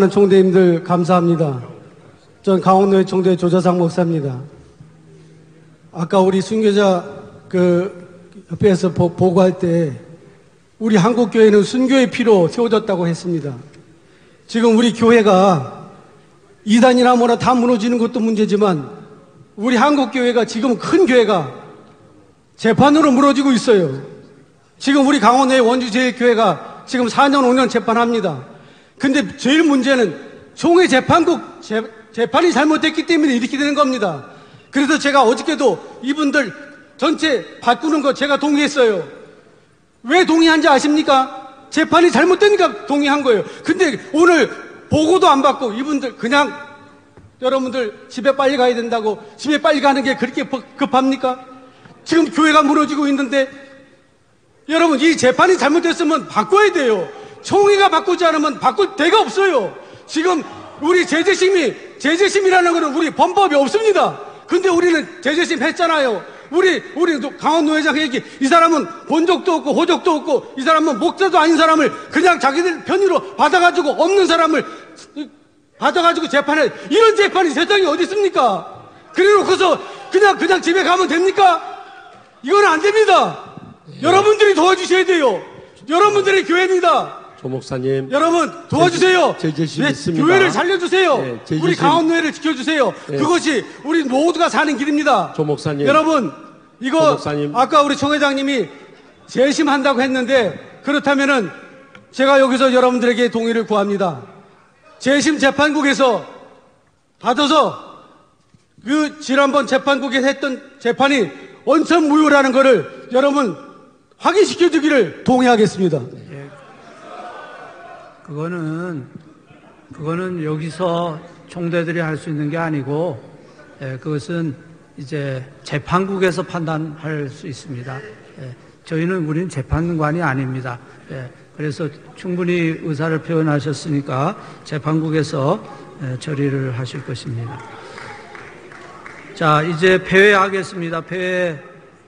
존경하는 총대님들 감사합니다. 전 강원도의 총대 조자상 목사입니다. 아까 우리 순교자 그 협회에서 보, 보고할 때 우리 한국 교회는 순교의 피로 세워졌다고 했습니다. 지금 우리 교회가 이단이나 뭐나 다 무너지는 것도 문제지만 우리 한국 교회가 지금 큰 교회가 재판으로 무너지고 있어요. 지금 우리 강원도의 원주제일교회가 지금 4년, 5년 재판합니다. 근데 제일 문제는 총회 재판국 재, 재판이 잘못됐기 때문에 이렇게 되는 겁니다. 그래서 제가 어저께도 이분들 전체 바꾸는 거 제가 동의했어요. 왜 동의한지 아십니까? 재판이 잘못되니까 동의한 거예요. 근데 오늘 보고도 안 받고 이분들 그냥 여러분들 집에 빨리 가야 된다고 집에 빨리 가는 게 그렇게 급합니까? 지금 교회가 무너지고 있는데 여러분 이 재판이 잘못됐으면 바꿔야 돼요. 총회가 바꾸지 않으면 바꿀 데가 없어요. 지금 우리 제재심이 제재심이라는 것은 우리 범법이 없습니다. 근데 우리는 제재심 했잖아요. 우리 우리 강원 노 회장 얘기 이 사람은 본 적도 없고 호적도 없고 이 사람은 목자도 아닌 사람을 그냥 자기들 편의로 받아가지고 없는 사람을 받아가지고 재판해 이런 재판이 세상에 어디 있습니까? 그래놓고서 그냥 그냥 집에 가면 됩니까? 이건 안 됩니다. 예. 여러분들이 도와주셔야 돼요. 여러분들의 교회입니다. 조 목사님. 여러분 도와주세요. 제재심 네, 있습니다. 교회를 살려주세요. 네. 우리 강원노회를 지켜주세요. 네. 그것이 우리 모두가 사는 길입니다. 조 목사님. 여러분 이거 조 목사님. 아까 우리 총 회장님이 재심한다고 했는데 그렇다면은 제가 여기서 여러분들에게 동의를 구합니다. 재심 재판국에서 받아서 그 지난번 재판국에 했던 재판이 원천 무효라는 것을 여러분 확인시켜 주기를 동의하겠습니다. 그거는 그거는 여기서 총대들이 할 수 있는 게 아니고 예, 그것은 이제 재판국에서 판단할 수 있습니다. 예, 저희는 우리는 재판관이 아닙니다. 예, 그래서 충분히 의사를 표현하셨으니까 재판국에서 예, 처리를 하실 것입니다. 자, 이제 폐회하겠습니다. 폐회